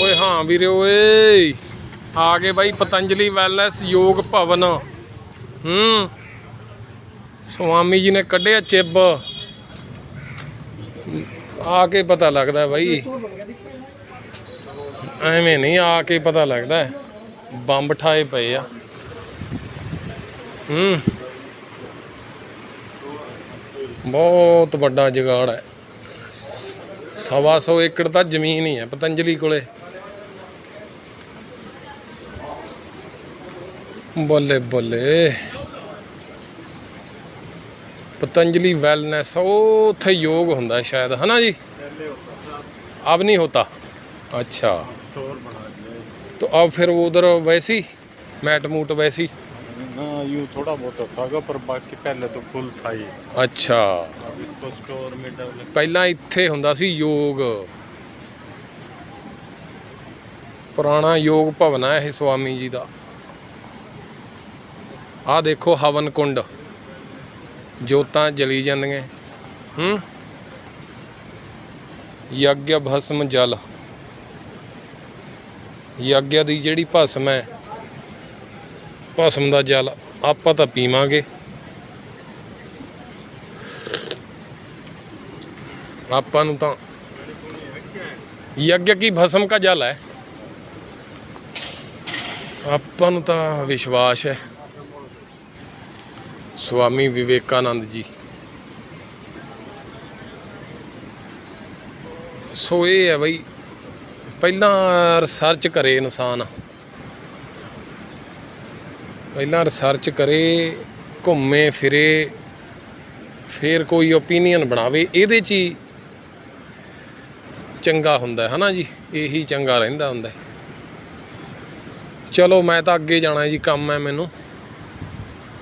ਓਏ ਹਾਂ ਵੀਰੇ, ਓਏ। ਆ ਗਏ ਬਾਈ ਪਤੰਜਲੀ ਵੈਲਨੈਸ ਯੋਗ ਭਵਨ। ਹੂੰ। ਸਵਾਮੀ ਜੀ ਨੇ ਕੱਢਿਆ ਚਿੱਬ। ਆ ਕੇ ਪਤਾ ਲੱਗਦਾ ਬਾਈ। ਐਵੇਂ ਨਹੀਂ ਆ ਕੇ ਪਤਾ ਲੱਗਦਾ। ਬੰਬ ਠਾਏ ਪਏ ਆ। ਹੂੰ। ਬਹੁਤ ਵੱਡਾ ਜਗਾੜ ਹੈ। ਸਵਾ ਸੌ ਏਕੜ ਤਾਂ ਜ਼ਮੀਨ ਹੀ ਹੈ ਪਤੰਜਲੀ ਕੋਲੇ। ਬੱਲੇ ਬੱਲੇ ਪਤੰਜਲੀ ਵੈਲਨੈਸ ਉਥੇ ਯੋਗ ਹੁੰਦਾ ਸ਼ਾਇਦ ਹੈ ਨਾ ਜੀ अब नहीं होता अच्छा तो अब फिर वो उधर वैसी मैट मूट वैसी ना यूँ थोड़ा बहुत था पर बाकी पहले तो फुल था ही अच्छा इसको स्टोर में ਪਹਿਲਾਂ ਇੱਥੇ ਹੁੰਦਾ ਸੀ ਯੋਗ ਪੁਰਾਣਾ ਯੋਗ ਭਵਨ ਹੈ ਇਹ ਸੁਆਮੀ ਜੀ ਦਾ ਆਹ ਦੇਖੋ ਹਵਨ ਕੁੰਡ। ਜੋਤਾਂ ਜਲੀ ਜਾਂਦੀਆਂ। ਹੂੰ? ਯੱਗ ਭਸਮ ਜਲ। ਯੱਗ ਦੀ ਜਿਹੜੀ ਭਸਮ ਹੈ, ਭਸਮ ਦਾ ਜਲ ਆਪਾਂ ਤਾਂ ਪੀਵਾਂਗੇ। ਆਪਾਂ ਨੂੰ ਤਾਂ ਯੱਗ ਕੀ ਭਸਮ ਕਾ ਜਲ ਹੈ? ਆਪਾਂ ਨੂੰ ਤਾਂ ਵਿਸ਼ਵਾਸ ਹੈ। ਸਵਾਮੀ ਵਿਵੇਕਾਨੰਦ ਜੀ। ਸੋ ਇਹ ਹੈ ਬਈ, ਪਹਿਲਾਂ ਰਿਸਰਚ ਕਰੇ ਇਨਸਾਨ। ਪਹਿਲਾਂ ਰਿਸਰਚ ਕਰੇ, ਘੁੰਮੇ, ਫਿਰੇ, ਫਿਰ ਕੋਈ ਓਪੀਨੀਅਨ ਬਣਾਵੇ, ਇਹਦੇ 'ਚ ਹੀ ਚੰਗਾ ਹੁੰਦਾ ਹੈ ਨਾ ਜੀ? ਇਹੀ ਚੰਗਾ ਰਹਿੰਦਾ ਹੁੰਦਾ ਚਲੋ, ਮੈਂ ਤਾਂ ਅੱਗੇ ਜਾਣਾ ਜੀ, ਕੰਮ ਹੈ ਮੈਨੂੰ।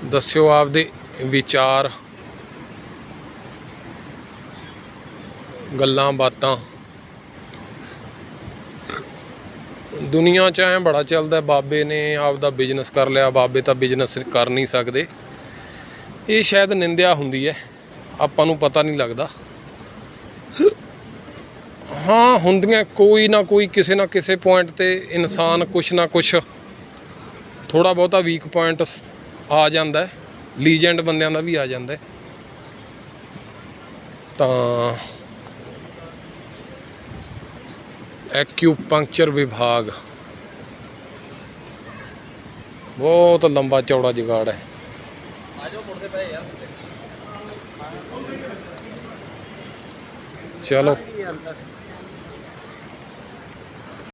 ਦੱਸਿਓ ਆਪਦੇ ਵਿਚਾਰ, ਗੱਲਾਂ, ਬਾਤਾਂ। ਦੁਨੀਆ 'ਚ ਐ ਬੜਾ ਚੱਲਦਾ, ਬਾਬੇ ਨੇ ਆਪਦਾ ਬਿਜ਼ਨਸ ਕਰ ਲਿਆ, ਬਾਬੇ ਤਾਂ ਬਿਜ਼ਨਸ ਕਰ ਨਹੀਂ ਸਕਦੇ। ਇਹ ਸ਼ਾਇਦ ਨਿੰਦਿਆ ਹੁੰਦੀ ਹੈ ਆਪਾਂ ਨੂੰ ਪਤਾ ਨਹੀਂ ਲੱਗਦਾ। ਹਾਂ, ਹੁੰਦੀਆਂ ਕੋਈ ਨਾ ਕੋਈ, ਕਿਸੇ ਨਾ ਕਿਸੇ ਪੁਆਇੰਟ ਤੇ ਇਨਸਾਨ ਕੁਛ ਨਾ ਕੁਛ ਥੋੜਾ ਬਹੁਤਾ ਵੀਕ ਪੁਆਇੰਟਸ ਆ ਜਾਂਦਾ ਲੀਜੈਂਡ ਬੰਦਿਆਂ ਦਾ ਵੀ ਆ ਜਾਂਦਾ ਤਾਂ ਐਕਿਊਪੰਕਚਰ ਵਿਭਾਗ। ਬਹੁਤ ਲੰਬਾ ਚੌੜਾ ਜੁਗਾੜ ਹੈ। ਚਲੋ।